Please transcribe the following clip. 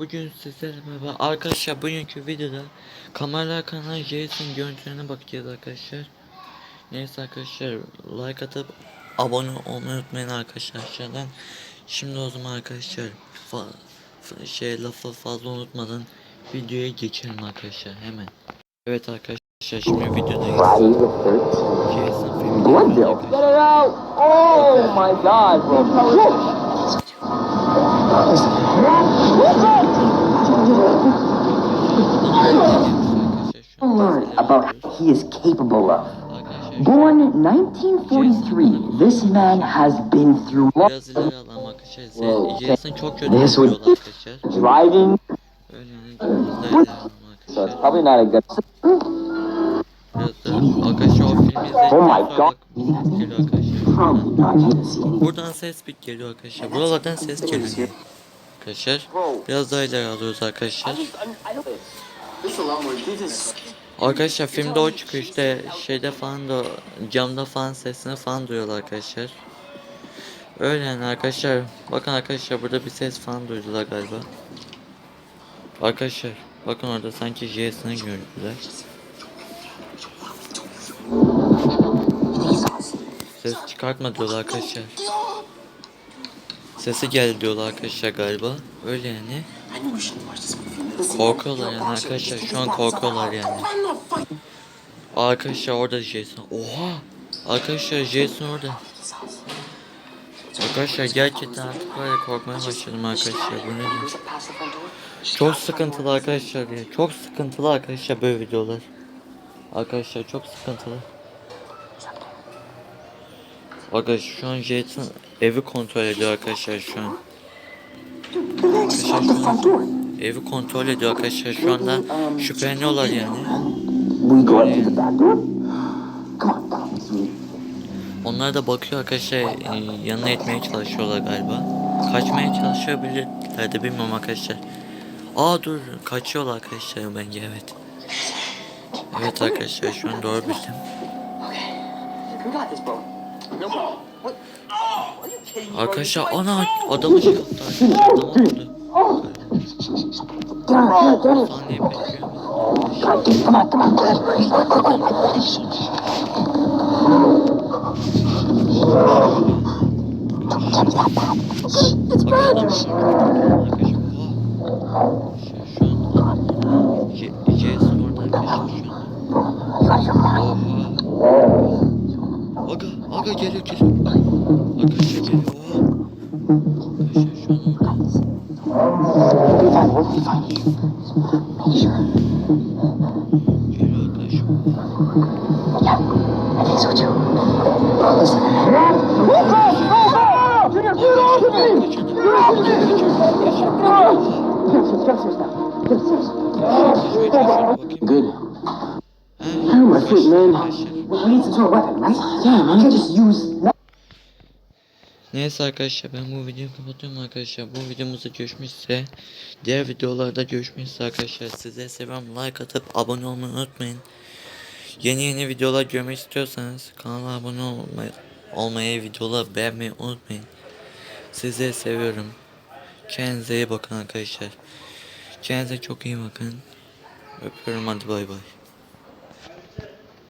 Bugün sizlerle beraber arkadaşlar bugünkü videoda kameralar kanalına Jason görüntülerine bakacağız arkadaşlar. Neyse arkadaşlar like atıp abone olmayı unutmayın arkadaşlar aşağıdan. Şimdi o zaman arkadaşlar fa şey lafı fazla unutmadan videoya geçelim arkadaşlar hemen. Evet arkadaşlar şimdi videodayız. Friday the 13th. Jason filmi! Oh my god, Learn about what he is capable of. Born 1943, this man has been through Biraz ileri alalım arkadaşlar. Wow. Jason çok kötü This would- arkadaşlar. driving, Öyle yani biraz daha ileri alalım so it's probably not a good. Arkadaşlar o filmi izledikten Oh my sonra God. bak ses geliyor arkadaşlar. Buradan ses bit geliyor arkadaşlar. Buralardan ses geliyor. Arkadaşlar biraz daha ileri alıyoruz arkadaşlar. Arkadaşlar filmde o çıkıyor işte şeyde falan da camda falan sesini falan duyuyorlar arkadaşlar. Öyle yani arkadaşlar. Bakın arkadaşlar burada bir ses falan duydular galiba. Arkadaşlar bakın orada sanki Jason'ı gördüler. Ses çıkartma diyorlar arkadaşlar. Sesi geldi diyorlar arkadaşlar galiba. Öyle yani. Korkuyorlar yani arkadaşlar şu an korkuyorlar yani. Arkadaşlar orada Jason. Oha! Arkadaşlar Jason orada. Arkadaşlar gerçekten artık ya korkmaya başladım arkadaşlar. Bu nedir? Çok sıkıntılı arkadaşlar ya. Çok sıkıntılı arkadaşlar böyle videolar. Arkadaşlar çok sıkıntılı. Arkadaşlar şu an Jason evi kontrol ediyor arkadaşlar şu an. Arkadaşlar şu an evi kontrol ediyor arkadaşlar şu anda şüpheleniyorlar yani. Sweetie. Onlar da bakıyor arkadaşlar e, yanına etmeye çalışıyorlar galiba. Kaçmaya çalışıyor bilirler de bilmiyorum arkadaşlar. Aa dur kaçıyorlar arkadaşlar bence evet. Evet arkadaşlar şu an doğru bildim. Arkadaşlar ana şey on, get on, get on. Saniye bekliyor. Come on, Aga, aga geliyor geliyor. Arkadaşlar geliyor. Oha. Arkadaşlar şu an orada. Geliyor arkadaşlar. Good. My foot, man. We need some sort of weapon, right? Yeah, man. You just use. Neyse arkadaşlar ben bu videoyu kapatıyorum arkadaşlar. Bu videomuzda görüşmüşse diğer videolarda görüşmüşse arkadaşlar size seviyorum like atıp abone olmayı unutmayın. Yeni yeni videolar görmek istiyorsanız kanala abone olmayı, olmayı videoları beğenmeyi unutmayın. Sizi seviyorum. Kendinize iyi bakın arkadaşlar. Kendinize çok iyi bakın. Öpüyorum hadi bay bay.